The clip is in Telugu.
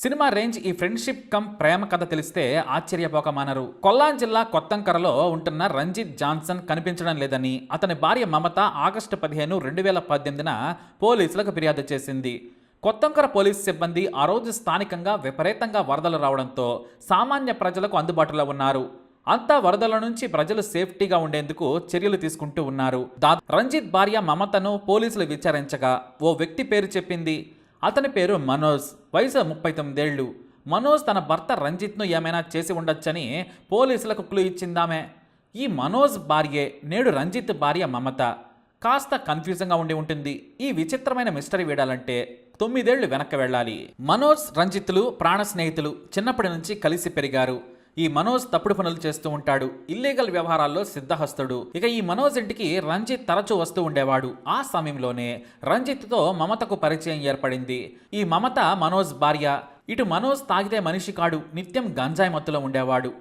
సినిమా రేంజ్ ఈ ఫ్రెండ్షిప్ కమ్ ప్రేమ కథ తెలిస్తే ఆశ్చర్యపోకమానరు. కొల్లాం జిల్లా కొత్తంకరలో ఉంటున్న రంజిత్ జాన్సన్ కనిపించడం లేదని అతని భార్య మమత ఆగస్టు పదిహేను రెండు వేల పద్దెనిమిదిన పోలీసులకు ఫిర్యాదు చేసింది. కొత్తంకర పోలీస్ సిబ్బంది ఆ రోజు స్థానికంగా విపరీతంగా వరదలు రావడంతో సామాన్య ప్రజలకు అందుబాటులో ఉన్నారు. అంతా వరదల నుంచి ప్రజలు సేఫ్టీగా ఉండేందుకు చర్యలు తీసుకుంటూ ఉన్నారు. దా రంజిత్ భార్య మమతను పోలీసులు విచారించగా ఓ వ్యక్తి పేరు చెప్పింది అతని పేరు మనోజ్. వయసు ముప్పై తొమ్మిదేళ్ళు. మనోజ్ తన భర్త రంజిత్ను ఏమైనా చేసి ఉండొచ్చని పోలీసులకు క్లూ ఇచ్చిందామే. ఈ మనోజ్ భార్యే నేడు రంజిత్ భార్య మమత. కాస్త కన్ఫ్యూజంగా ఉండి ఉంటుంది. ఈ విచిత్రమైన మిస్టరీ వీడాలంటే తొమ్మిదేళ్ళు వెనక్కి వెళ్ళాలి. మనోజ్ రంజిత్లు ప్రాణ స్నేహితులు చిన్నప్పటి నుంచి కలిసి పెరిగారు. ఈ మనోజ్ తప్పుడు పనులు చేస్తూ ఉంటాడు. ఇల్లీగల్ వ్యవహారాల్లో సిద్ధహస్తుడు. ఇక ఈ మనోజ్ ఇంటికి రంజిత్ తరచూ వస్తూ ఉండేవాడు. ఆ సమయంలోనే రంజిత్తో మమతకు పరిచయం ఏర్పడింది. ఈ మమత మనోజ్ భార్య. ఇటు మనోజ్ తాగితే మనిషి కాడు. నిత్యం గంజాయి మత్తులో ఉండేవాడు.